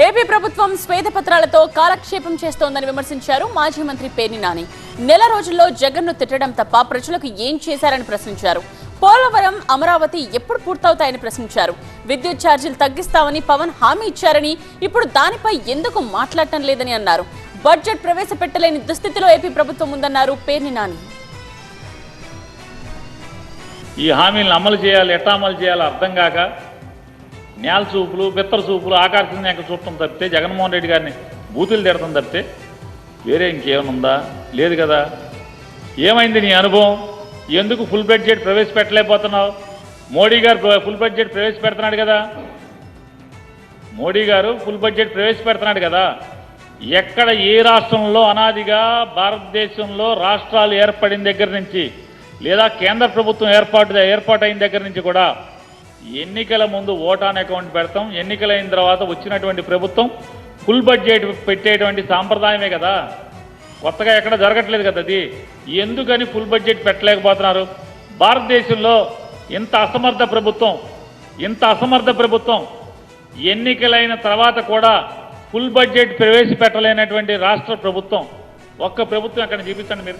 AP ప్రభుత్వం శ్వేతపత్రాలతో కాలక్షేపం చేస్తోందని విమర్శించారు మాజీ మంత్రి పేర్ని నాని. నెల రోజుల్లో జగన్ను తిట్టడం తప్ప ప్రజలకు ఏం చేశారని ప్రశ్నించారు. పోలవరం అమరావతి ఎప్పుడు పూర్తవుతాయని ప్రశ్నించారు. విద్యుత్ ఛార్జీలు తగ్గిస్తామని పవన్ హామీ ఇచ్చారని ఇప్పుడు దానిపై ఎందుకు మాట్లాడటం లేదని అన్నారు. బడ్జెట్ ప్రవేశపెట్టలేని దుస్థితిలో ఏపీ ప్రభుత్వం ఉందన్నారు పేర్ని నాని. ఈ హామీలను అమలు చేయాలి ఎట్లా అమలు చేయాలో అర్థం కాక నేల చూపులు బిత్తర చూపులు ఆకర్షణ చూడటం తప్పితే జగన్మోహన్ రెడ్డి గారిని బూతులు తిడటం తప్పితే వేరే ఇంకేమనుందా లేదు కదా. ఏమైంది నీ అనుభవం? ఎందుకు ఫుల్ బడ్జెట్ ప్రవేశపెట్టలేకపోతున్నావు? మోడీ గారు ఫుల్ బడ్జెట్ ప్రవేశపెడుతున్నాడు కదా. మోడీ గారు ఫుల్ బడ్జెట్ ప్రవేశపెడుతున్నాడు కదా. ఎక్కడ ఏ రాష్ట్రంలో అనాదిగా భారతదేశంలో రాష్ట్రాలు ఏర్పడిన దగ్గర నుంచి లేదా కేంద్ర ప్రభుత్వం ఏర్పాటు ఏర్పాటైన దగ్గర నుంచి కూడా ఎన్నికల ముందు ఓటాన్ అకౌంట్ పెడతాం. ఎన్నికలైన తర్వాత వచ్చినటువంటి ప్రభుత్వం ఫుల్ బడ్జెట్ పెట్టేటువంటి సాంప్రదాయమే కదా. కొత్తగా ఎక్కడ జరగట్లేదు కదా అది. ఎందుకని ఫుల్ బడ్జెట్ పెట్టలేకపోతున్నారు? భారతదేశంలో ఇంత అసమర్థ ప్రభుత్వం ఇంత అసమర్థ ప్రభుత్వం ఎన్నికలైన తర్వాత కూడా ఫుల్ బడ్జెట్ ప్రవేశపెట్టలేనటువంటి రాష్ట్ర ప్రభుత్వం. ఒక్క ప్రభుత్వం అక్కడ చూపించండి మీరు?